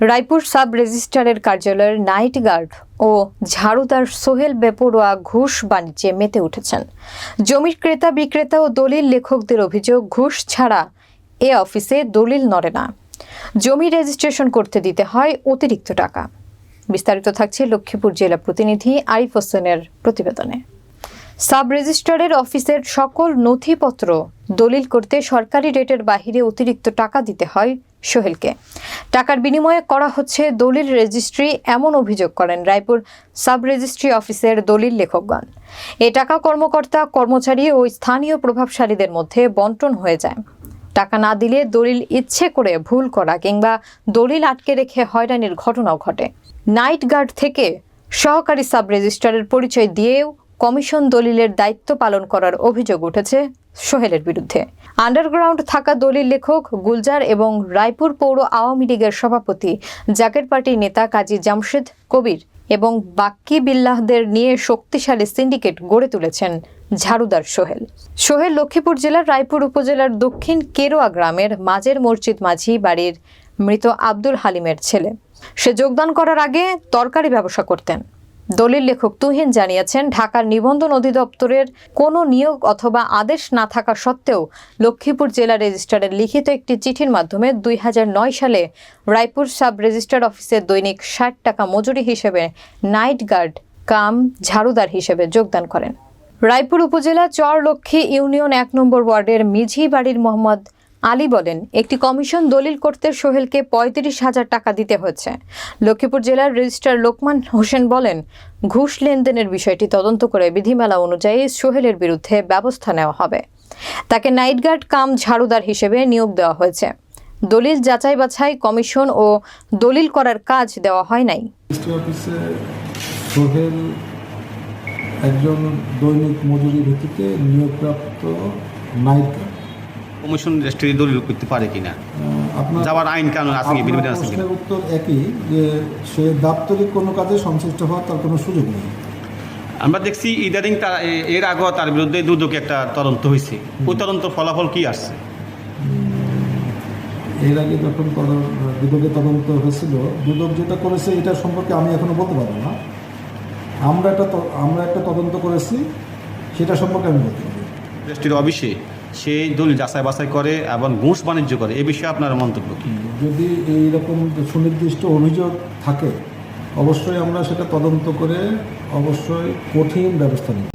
Raipur sub রেজিস্ট্রারের কার্যালয়ের night guard ও ঝাড়ুদার সোহেল বেপরোয়া ঘুষ বাণিজ্যে মেতে উঠেছেন। জমির ক্রেতা, বিক্রেতা ও দলিল লেখকদের অভিযোগ, ঘুষ ছাড়া এ অফিসে দলিল নড়ে না। জমি রেজিস্ট্রেশন করতে দিতে হয় অতিরিক্ত টাকা। বিস্তারিত থাকছে লক্ষ্মীপুর জেলা প্রতিনিধি আরিফ হোসেনের প্রতিবেদনে। সাব রেজিস্ট্রারের অফিসের সকল নথিপত্র দলিল করতে সরকারি রেটের বাহিরে অতিরিক্ত টাকা দিতে হয় সোহেলকে। টাকার বিনিময়ে করা হচ্ছে দলিল রেজিস্ট্রি এমন অভিযোগ করেন রায়পুর সাব রেজিস্ট্রি অফিসের দলিল লেখকগণ। এ টাকা কর্মকর্তা, কর্মচারী ও স্থানীয় প্রভাবশালীদের মধ্যে বন্টন হয়ে যায়। টাকা না দিলে দলিল ইচ্ছে করে ভুল করা কিংবা দলিল আটকে রেখে হয়রানির ঘটনাও ঘটে। নাইট গার্ড থেকে সহকারী সাব রেজিস্ট্রারের পরিচয় দিয়েও কমিশন দলিলের দায়িত্ব পালন করার অভিযোগ উঠেছে সোহেলের বিরুদ্ধে। আন্ডারগ্রাউন্ড থাকা দলিল লেখক গুলজার এবং রায়পুর পৌর আওয়ামী লীগের সভাপতি জাকের পার্টির নেতা কাজী জামশেদ কবির এবং বাক্কি বিল্লাহদের নিয়ে শক্তিশালী সিন্ডিকেট গড়ে তুলেছেন ঝাড়ুদার সোহেল। সোহেল লক্ষ্মীপুর জেলার রায়পুর উপজেলার দক্ষিণ কেরোয়া গ্রামের মাঝের মসজিদ মাঝি বাড়ির মৃত আব্দুল হালিমের ছেলে। সে যোগদান করার আগে তরকারি ব্যবসা করতেন। দলিল লেখক তুহিন জানিয়েছেন, ঢাকার নিবন্ধন অধিদপ্তরের কোনো নিয়োগ অথবা আদেশ না থাকা সত্ত্বেও লক্ষ্মীপুর জেলা রেজিস্ট্রারের লিখিত একটি চিঠির মাধ্যমে দুই হাজার নয় সালে রায়পুর সাব রেজিস্ট্রার অফিসে দৈনিক ষাট টাকা মজুরি হিসেবে নাইট গার্ড, কাম, ঝাড়ুদার হিসেবে যোগদান করেন। রায়পুর উপজেলা চরলক্ষ্মী ইউনিয়ন এক নম্বর ওয়ার্ডের মিঝি বাড়ির মোহাম্মদ আলী বলেন, একটি কমিশন দলিল করতে সোহেলকে পঁয়ত্রিশ হাজার টাকা দিতে হচ্ছে লক্ষ্মীপুর জেলার রেজিস্ট্রার লোকমান হোসেন বলেন, ঘুষ লেনদেনের বিষয়টি তদন্ত করে বিধিমালা অনুযায়ী সোহেলের বিরুদ্ধে ব্যবস্থা নেওয়া হবে। তাকে নাইট গার্ড কাম ঝাড়ুদার হিসেবে নিয়োগ দেওয়া হয়েছে। দলিল যাচাই বাছাই, কমিশন ও দলিল করার কাজ দেওয়া হয় নাই। সোহেল একজন দৈনিক মজুরি ভিত্তিতে নিয়োগপ্রাপ্ত নাইট গার্ড। কমিশন রেজিস্ট্রি দলিল করতে পারে কিনা? যাওয়ার আইন কানুন আছে কি? বিধিবিধান আছে উত্তর একই যে সে দাপ্তরিক কোনো কাজে সংশ্লিষ্ট হওয়ার তার কোনো সুযোগ নেই। আমরা দেখছি ইদানিং তার এর আগেও তার বিরুদ্ধে দুদকে একটা তদন্ত হয়েছে। ওই তদন্ত ফলাফল কি আসছে? এর আগে যখন দুদকে তদন্ত হয়েছিল দুদক যেটা করেছে এটা সম্পর্কে আমি এখনও বলতে পারব না। আমরা একটা ত- আমরা একটা তদন্ত করেছি সেটা সম্পর্কে আমি বলতে পারি অফিসে? সেই দলিল যাচাই বাছাই করে এবং ঘুষ বাণিজ্য করে, এ বিষয়ে আপনার মন্তব্য কি? যদি এইরকম সুনির্দিষ্ট অভিযোগ থাকে, অবশ্যই আমরা সেটা তদন্ত করে অবশ্যই কঠিন ব্যবস্থা নিই